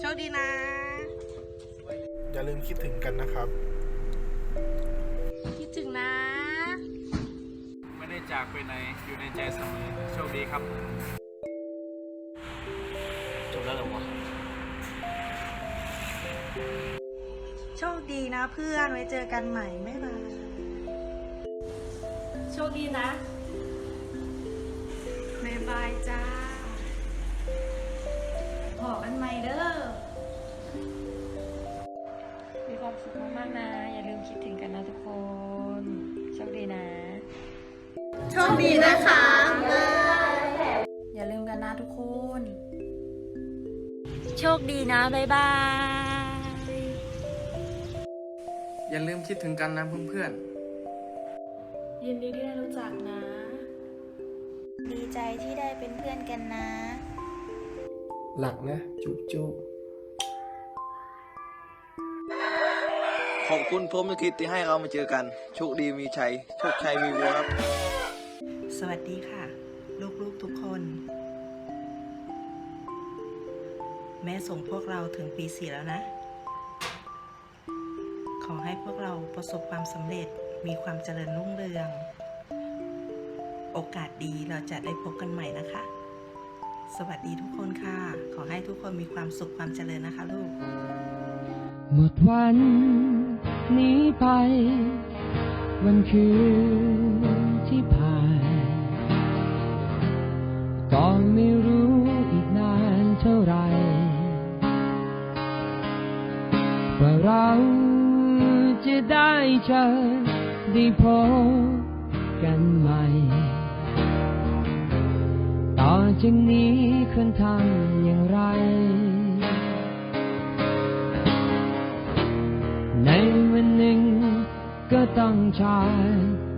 โชคดีนะ อย่าลืมคิดถึงกันนะครับ คิดถึงนะ ไม่ได้จากไปไหน อยู่ในใจเสมอ โชคดีครับ จบแล้วเหรอวะโชคดีนะเพื่อนไว้เจอกันใหม่บ๊ายบายโชคดีนะบ๊ายบายจ้า คดีนะคะอย่าลืมกันนะทุกคน โชคดีนะ บ๊ายบาย อย่าลืมคิดถึงกันนะเพื่อนยินดีที่ได้รู้จักนะ ดีใจที่ได้เป็นเพื่อนกันนะ หลักนะ จุ๊บจุ๊บขอบคุณพรหมลิขิตที่ให้เรามาเจอกัน โชคดีมีชัย โชคชัยมีวัวครับ สวัสดีค่ะ ลูกๆทุกคน แม่ส่งพวกเราถึงปีสี่แล้วนะ ขอให้พวกเราประสบความสำเร็จมีความเจริญรุ่งเรือง โอกาสดีเราจะได้พบกันใหม่นะคะ สวัสดีทุกคนค่ะ ขอให้ทุกคนมีความสุขความเจริญนะคะลูก หมดวันนี้ไป วันคืน ที่ผ่าน ก็ไม่รู้อีกนานเท่าไรว่าเราจะได้เจอได้พบกันใหม่ ต่อจากนี้ควรทำอย่างไร ในวันหนึ่งก็ต้องจาก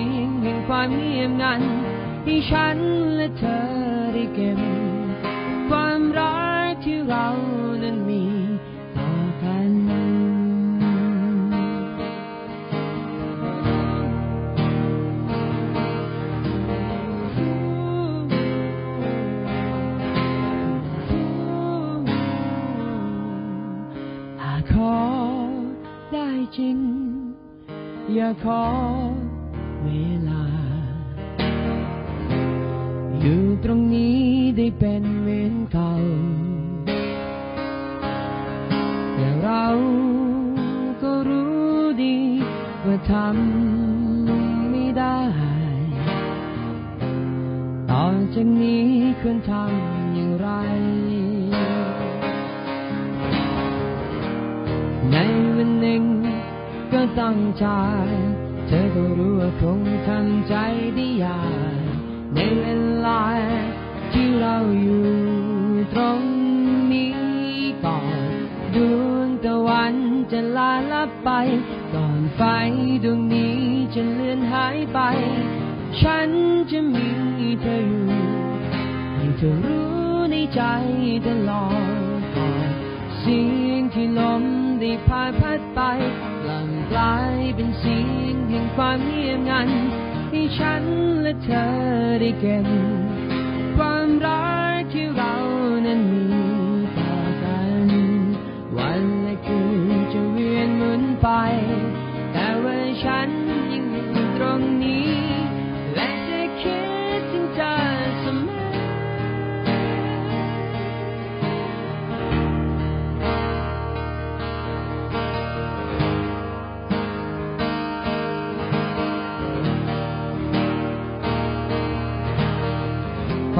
งแห่ง ความเงียบงันให้ฉันและเธอได้เก็บความรักที่เรานั้นมีต่อกัน หากขอได้จริง อย่าขอเวลา อยู่ตรงนี้ได้เป็นเหมือนเก่าแต่เราก็รู้ดีว่าทำไม่ได้ ต่อจากนี้ควรทำอย่างไร ในวันหนึ่งก็ต้องจากเธอก็รู้ว่าคงทำใจได้ยาก ฉันจะมีเธออยู่ให้เธอรู้ในใจตลอดก่อนเสียงที่ลมได้พาพัดไปกลับกลายเป็นเสียงแห่งความเงียบงันให้ฉันและเธอได้เก็บความรักที่เรานั้นมีต่อกัน วันและคืนจะเวียนหมุนไป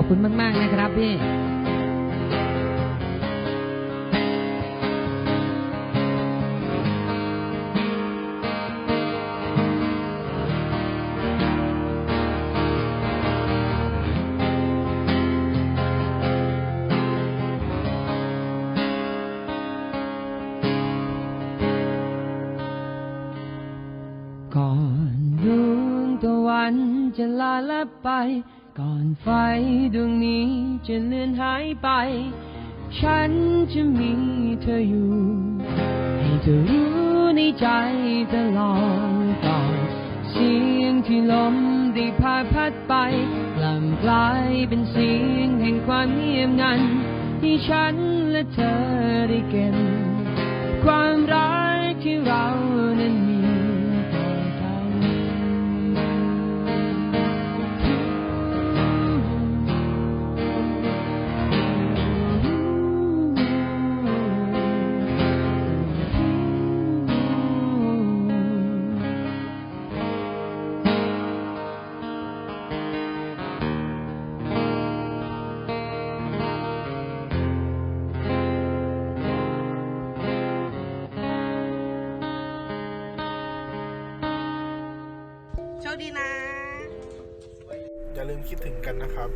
ขอบคุณมาก ๆ นะครับพี่ก่อนดวงตะวันจะลาลัไป ก่อนไฟดวงนี้จะเลือนหายไป ฉันจะมีเธออยู่ ให้เธอรู้ในใจตลอดก่อนเสียงที่ลมได้พาพัดไปกลับกลายเป็นเสียงแห่งความเงียบงัน ที่ฉันและเธอได้เก็บความรักที่เรานั้น ดีนะ อย่าลืมคิดถึงกันนะครับ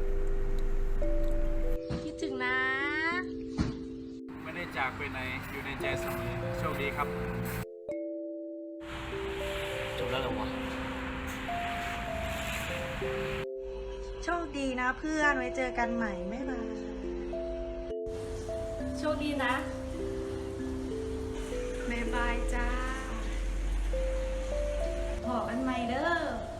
คิดถึงนะ ไม่ได้จากไปไหนอยู่ในใจเสมอโชคดีครับ จบแล้วเหรอวะโชคดีนะเพื่อนไว้เจอกันใหม่ไม่บายโชคดีนะบ๊ายบายจ้าขอกันใหม่เด้อ